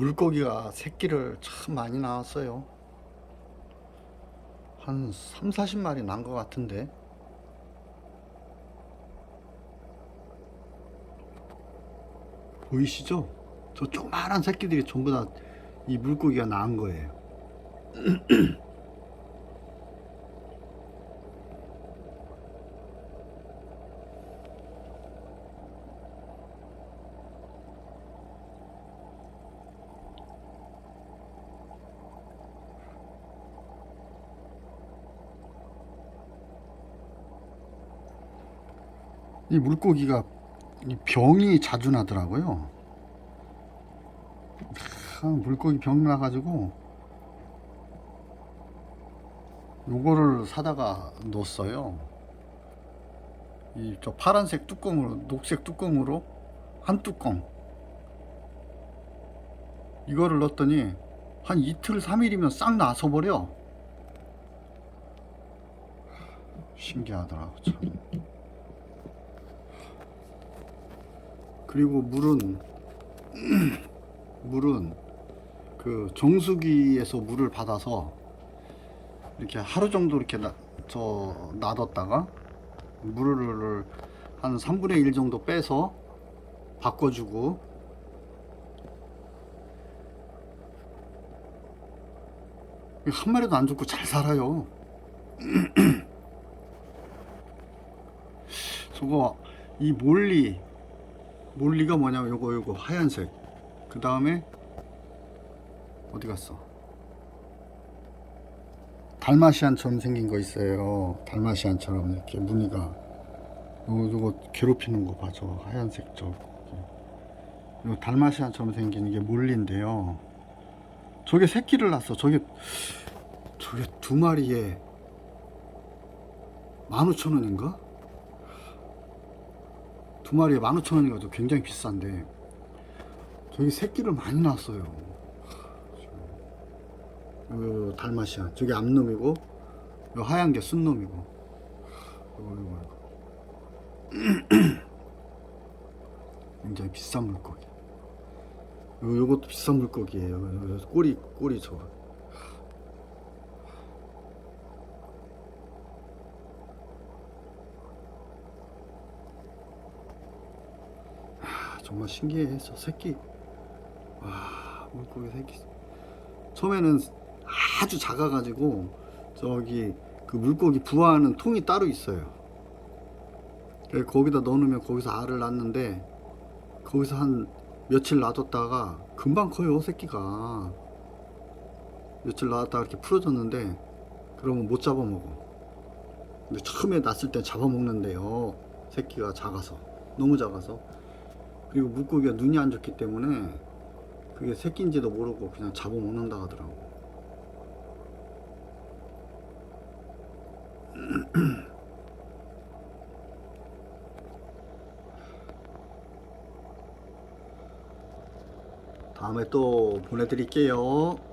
물고기가 새끼를 참 많이 낳았어요. 한 3, 40마리 난 것 같은데. 보이시죠? 저 조그마한 새끼들이 전부 다 이 물고기가 낳은 거예요. 이 물고기가 이 병이 자주 나더라고요. 아, 물고기 병 나가지고 요거를 사다가 넣었어요. 이 저 파란색 뚜껑으로 녹색 뚜껑으로 한 뚜껑 이거를 넣었더니 한 이틀 3일이면 싹 나서 버려. 신기하더라고 참. 그리고 물은 물은 그 정수기에서 물을 받아서 이렇게 하루 정도 이렇게 나, 저 놔뒀다가 물을 한 3분의 1 정도 빼서 바꿔주고 한 마리도 안 죽고 잘 살아요. 저거 이 몰리 몰리가 뭐냐면 요거 요거. 하얀색. 그 다음에 어디 갔어? 달마시안처럼 생긴 거 있어요. 달마시안처럼 이렇게 무늬가. 요거 요거 괴롭히는 거 봐 저 하얀색 저. 요 달마시안처럼 생긴 이게 몰리인데요. 저게 새끼를 낳았어. 저게 저게 두 마리에 15,000원인가? 두 마리에 15,000원이가지고 굉장히 비싼데 저기 새끼를 많이 낳았어요. 요 달마시안 저게 암놈이고 요 하얀 게 요거 굉장히 비싼 물고기. 요, 요것도 비싼 물고기예요. 꼬리 꼬리 저거 정말 신기해 저 새끼. 와 물고기 새끼. 처음에는 아주 작아가지고 저기 그 물고기 부화하는 통이 따로 있어요. 거기다 넣어놓으면 거기서 알을 낳는데 거기서 한 며칠 놔뒀다가 금방 커요 새끼가. 며칠 놔뒀다가 이렇게 풀어졌는데 그러면 못 잡아먹어. 근데 처음에 낳았을 때 잡아먹는데요. 새끼가 작아서. 너무 작아서 그리고 물고기가 눈이 안 좋기 때문에 그게 새끼인지도 모르고 그냥 잡아먹는다 하더라고. 다음에 또 보내드릴게요.